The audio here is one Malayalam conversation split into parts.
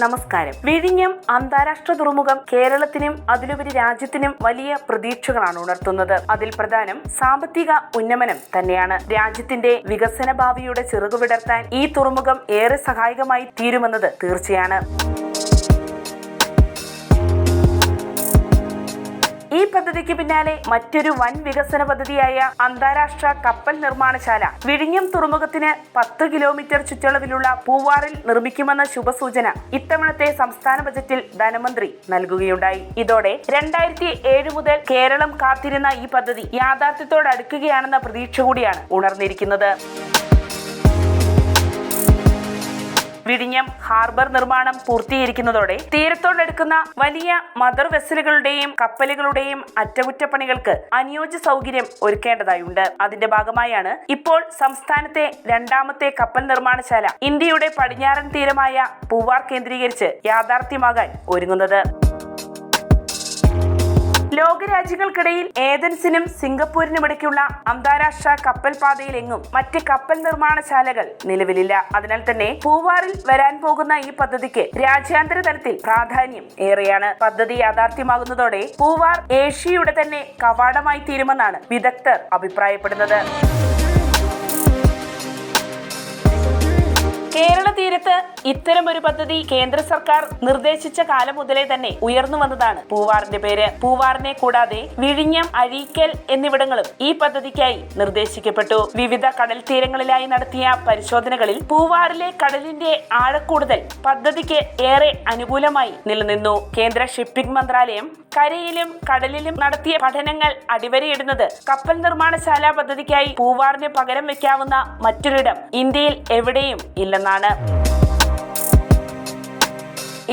നമസ്കാരം. വിഴിഞ്ഞം അന്താരാഷ്ട്ര തുറമുഖം കേരളത്തിനും അതിലുപരി രാജ്യത്തിനും വലിയ പ്രതീക്ഷകളാണ് ഉണർത്തുന്നത്. അതിൽ പ്രധാനം സാമ്പത്തിക ഉന്നമനം തന്നെയാണ്. രാജ്യത്തിന്റെ വികസന ഭാവിയുടെ ചിറകുവിടർത്താൻ ഈ തുറമുഖം ഏറെ സഹായകമായി തീരുമെന്നത് തീർച്ചയാണ്. ഈ പദ്ധതിക്ക് പിന്നാലെ മറ്റൊരു വൻ വികസന പദ്ധതിയായ അന്താരാഷ്ട്ര കപ്പൽ നിർമ്മാണശാല വിഴിഞ്ഞം തുറമുഖത്തിന് പത്ത് കിലോമീറ്റർ ചുറ്റളവിലുള്ള പൂവാറിൽ നിർമ്മിക്കുമെന്ന ശുഭസൂചന ഇത്തവണത്തെ സംസ്ഥാന ബജറ്റിൽ ധനമന്ത്രി നൽകുകയുണ്ടായി. ഇതോടെ രണ്ടായിരത്തി ഏഴ് മുതൽ കേരളം കാത്തിരുന്ന ഈ പദ്ധതി യാഥാർത്ഥ്യത്തോടടുക്കുകയാണെന്ന പ്രതീക്ഷ കൂടിയാണ് ഉണർന്നിരിക്കുന്നത്. വിഴിഞ്ഞം ഹാർബർ നിർമ്മാണം പൂർത്തീകരിക്കുന്നതോടെ തീരത്തോടടുക്കുന്ന വലിയ മദർ വെസലുകളുടെയും കപ്പലുകളുടെയും അറ്റകുറ്റപ്പണികൾക്ക് അനുയോജ്യ സൗകര്യം ഒരുക്കേണ്ടതായുണ്ട്. അതിന്റെ ഭാഗമായാണ് ഇപ്പോൾ സംസ്ഥാനത്തെ രണ്ടാമത്തെ കപ്പൽ നിർമ്മാണശാല ഇന്ത്യയുടെ പടിഞ്ഞാറൻ തീരമായ പൂവാർ കേന്ദ്രീകരിച്ച് യാഥാർത്ഥ്യമാകാൻ ഒരുങ്ങുന്നത്. ലോകരാജ്യങ്ങൾക്കിടയിൽ ഏതൻസിനും സിംഗപ്പൂരിനും ഇടയ്ക്കുള്ള അന്താരാഷ്ട്ര കപ്പൽ പാതയിലെങ്ങും മറ്റ് കപ്പൽ നിർമ്മാണശാലകൾ നിലവിലില്ല. അതിനാൽ തന്നെ പൂവാറിൽ വരാൻ പോകുന്ന ഈ പദ്ധതിക്ക് രാജ്യാന്തര തലത്തിൽ പ്രാധാന്യം ഏറെയാണ്. പദ്ധതി യാഥാർത്ഥ്യമാകുന്നതോടെ പൂവാർ ഏഷ്യയുടെ തന്നെ കവാടമായി തീരുമെന്നാണ് വിദഗ്ധർ അഭിപ്രായപ്പെടുന്നത്. കേരള തീരത്ത് ഇത്തരം ഒരു പദ്ധതി കേന്ദ്ര സർക്കാർ നിർദ്ദേശിച്ച കാലം മുതലേ തന്നെ ഉയർന്നു വന്നതാണ്. പൂവാറിന്റെ പേര് പൂവാറിനെ കൂടാതെ വിഴിഞ്ഞം അഴീക്കൽ എന്നിവിടങ്ങളും ഈ പദ്ധതിക്കായി നിർദ്ദേശിക്കപ്പെട്ടു. വിവിധ കടൽ തീരങ്ങളിലായി നടത്തിയ പരിശോധനകളിൽ പൂവാറിലെ കടലിന്റെ ആഴക്കൂടുതൽ പദ്ധതിക്ക് ഏറെ അനുകൂലമായി നിലനിന്നു. കേന്ദ്ര ഷിപ്പിംഗ് മന്ത്രാലയം കരയിലും കടലിലും നടത്തിയ പഠനങ്ങൾ അടിവരയിടുന്നത് കപ്പൽ നിർമ്മാണശാല പദ്ധതിക്കായി പൂവാറിന് പകരം വെക്കാവുന്ന മറ്റൊരിടം ഇന്ത്യയിൽ എവിടെയും ഇല്ലെന്നാണ്.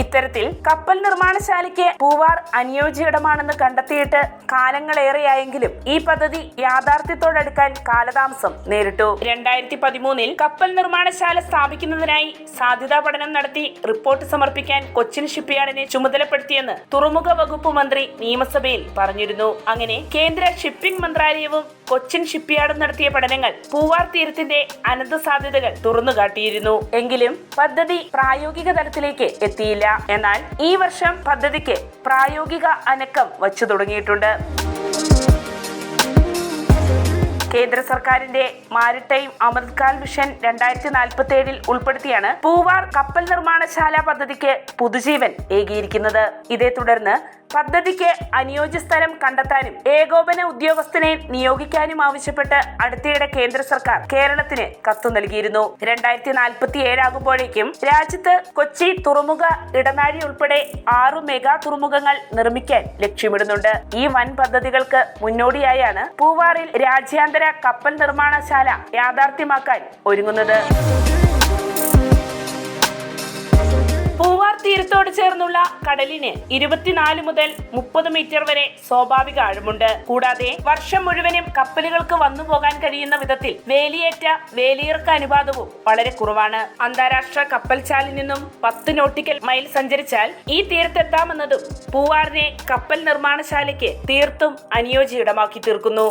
ഇത്തരത്തിൽ കപ്പൽ നിർമ്മാണശാലയ്ക്ക് പൂവാർ അനുയോജ്യയിടമാണെന്ന് കണ്ടെത്തിയിട്ട് കാലങ്ങളേറെയായെങ്കിലും ഈ പദ്ധതി യാഥാർത്ഥ്യത്തോടടുക്കാൻ കാലതാമസം നേരിട്ടു. രണ്ടായിരത്തി പതിമൂന്നിൽ കപ്പൽ നിർമ്മാണശാല സ്ഥാപിക്കുന്നതിനായി സാധ്യതാ പഠനം നടത്തി റിപ്പോർട്ട് സമർപ്പിക്കാൻ കൊച്ചിൻ ഷിപ്പ്യാർഡിനെ ചുമതലപ്പെടുത്തിയെന്ന് തുറമുഖ വകുപ്പ് മന്ത്രി നിയമസഭയിൽ പറഞ്ഞിരുന്നു. അങ്ങനെ കേന്ദ്ര ഷിപ്പിംഗ് മന്ത്രാലയവും കൊച്ചിൻ ഷിപ്പ്യാർഡും നടത്തിയ പഠനങ്ങൾ പൂവാർ തീരത്തിന്റെ അനന്ത സാധ്യതകൾ തുറന്നുകാട്ടിയിരുന്നു. എങ്കിലും പദ്ധതി പ്രായോഗിക തലത്തിലേക്ക് എത്തിയില്ല. എന്നാൽ ഈ വർഷം പദ്ധതിക്ക് പ്രായോഗിക അനക്കം വച്ചു തുടങ്ങിയിട്ടുണ്ട്. കേന്ദ്ര സർക്കാരിന്റെ മാരിടൈം അമൃത്കാൽ മിഷൻ രണ്ടായിരത്തി നാൽപ്പത്തി ഏഴിൽ ഉൾപ്പെടുത്തിയാണ് പൂവാർ കപ്പൽ നിർമ്മാണശാല പദ്ധതിക്ക് പുതുജീവൻ ഏകിയിരിക്കുന്നത്. ഇതേ തുടർന്ന് പദ്ധതിക്ക് അനുയോജ്യ സ്ഥലം കണ്ടെത്താനും ഏകോപന ഉദ്യോഗസ്ഥനെ നിയോഗിക്കാനും ആവശ്യപ്പെട്ട് അടുത്തിടെ കേന്ദ്ര സർക്കാർ കേരളത്തിന് കത്തു നൽകിയിരുന്നു. രണ്ടായിരത്തി നാൽപ്പത്തി ഏഴാകുമ്പോഴേക്കും രാജ്യത്ത് കൊച്ചി തുറമുഖ ഇടനാഴി ഉൾപ്പെടെ ആറു മെഗാ തുറമുഖങ്ങൾ നിർമ്മിക്കാൻ ലക്ഷ്യമിടുന്നുണ്ട്. ഈ വൻ പദ്ധതികൾക്ക് മുന്നോടിയായാണ് പൂവാറിൽ രാജ്യാന്തര കപ്പൽ നിർമ്മാണശാല യാഥാർത്ഥ്യമാക്കാൻ ഒരുങ്ങുന്നത്. തീരത്തോട് ചേർന്നുള്ള കടലിന് ഇരുപത്തിനാല് മുതൽ മുപ്പത് മീറ്റർ വരെ സ്വാഭാവിക ആഴമുണ്ട്. കൂടാതെ വർഷം മുഴുവനും കപ്പലുകൾക്ക് വന്നു പോകാൻ കഴിയുന്ന വിധത്തിൽ വേലിയേറ്റ വേലിയിറക്ക അനുപാതവും വളരെ കുറവാണ്. അന്താരാഷ്ട്ര കപ്പൽശാലിൽ നിന്നും പത്ത് നോട്ടിക്കൽ മൈൽ സഞ്ചരിച്ചാൽ ഈ തീരത്തെത്താമെന്നതും പൂവാറിനെ കപ്പൽ നിർമ്മാണശാലയ്ക്ക് തീർത്തും അനുയോജ്യ ഇടമാക്കി തീർക്കുന്നു.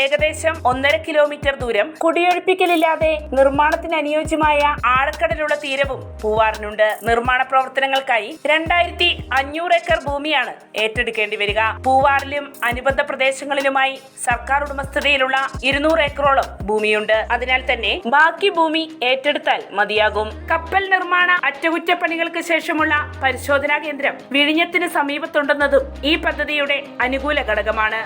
ഏകദേശം ഒന്നര കിലോമീറ്റർ ദൂരം കുടിയൊഴിപ്പിക്കലില്ലാതെ നിർമ്മാണത്തിന് അനുയോജ്യമായ ആഴക്കടലുള്ള തീരവും പൂവാറിനുണ്ട്. നിർമ്മാണ പ്രവർത്തനങ്ങൾക്കായി രണ്ടായിരത്തി അഞ്ഞൂറ് ഏക്കർ ഭൂമിയാണ് ഏറ്റെടുക്കേണ്ടി വരിക. പൂവാറിലും അനുബന്ധ പ്രദേശങ്ങളിലുമായി സർക്കാർ ഉടമസ്ഥതയിലുള്ള ഇരുന്നൂറ് ഏക്കറോളം ഭൂമിയുണ്ട്. അതിനാൽ തന്നെ ബാക്കി ഭൂമി ഏറ്റെടുത്താൽ മതിയാകും. കപ്പൽ നിർമ്മാണ അറ്റകുറ്റപ്പണികൾക്ക് ശേഷമുള്ള പരിശോധനാ കേന്ദ്രം വിഴിഞ്ഞത്തിന് സമീപത്തുണ്ടെന്നതും ഈ പദ്ധതിയുടെ അനുകൂല ഘടകമാണ്.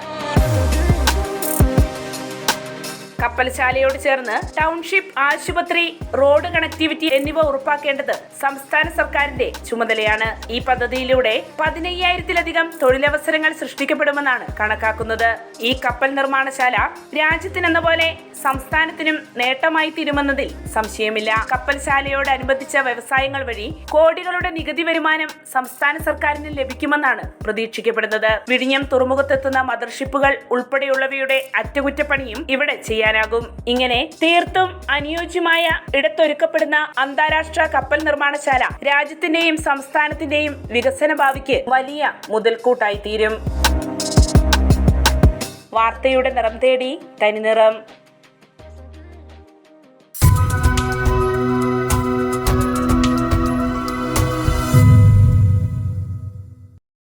കപ്പൽശാലയോട് ചേർന്ന് ടൗൺഷിപ്പ് ആശുപത്രി റോഡ് കണക്ടിവിറ്റി എന്നിവ ഉറപ്പാക്കേണ്ടത് സംസ്ഥാന സർക്കാരിന്റെ ചുമതലയാണ്. ഈ പദ്ധതിയിലൂടെ പതിനയ്യായിരത്തിലധികം തൊഴിലവസരങ്ങൾ സൃഷ്ടിക്കപ്പെടുമെന്നാണ് കണക്കാക്കുന്നത്. ഈ കപ്പൽ നിർമ്മാണശാല രാജ്യത്തിനെന്ന പോലെ സംസ്ഥാനത്തിനും നേട്ടമായി തീരുമെന്നതിൽ സംശയമില്ല. കപ്പൽശാലയോടനുബന്ധിച്ച വ്യവസായങ്ങൾ വഴി കോടികളുടെ നികുതി വരുമാനം സംസ്ഥാന സർക്കാരിന് ലഭിക്കുമെന്നാണ് പ്രതീക്ഷിക്കപ്പെടുന്നത്. വിഴിഞ്ഞം തുറമുഖത്തെത്തുന്ന മദർഷിപ്പുകൾ ഉൾപ്പെടെയുള്ളവയുടെ അറ്റകുറ്റപ്പണിയും ഇവിടെ ചെയ്യാനാകും ഇങ്ങനെ തീർത്തും അനുയോജ്യമായ ഇടത്തൊരുക്കപ്പെടുന്ന അന്താരാഷ്ട്ര കപ്പൽ നിർമ്മാണശാല രാജ്യത്തിന്റെയും സംസ്ഥാനത്തിന്റെയും വികസന ഭാവിക്ക് വലിയ മുതൽക്കൂട്ടായി തീരും വാർത്തയുടെ നിറം തേടി തനിനിറം.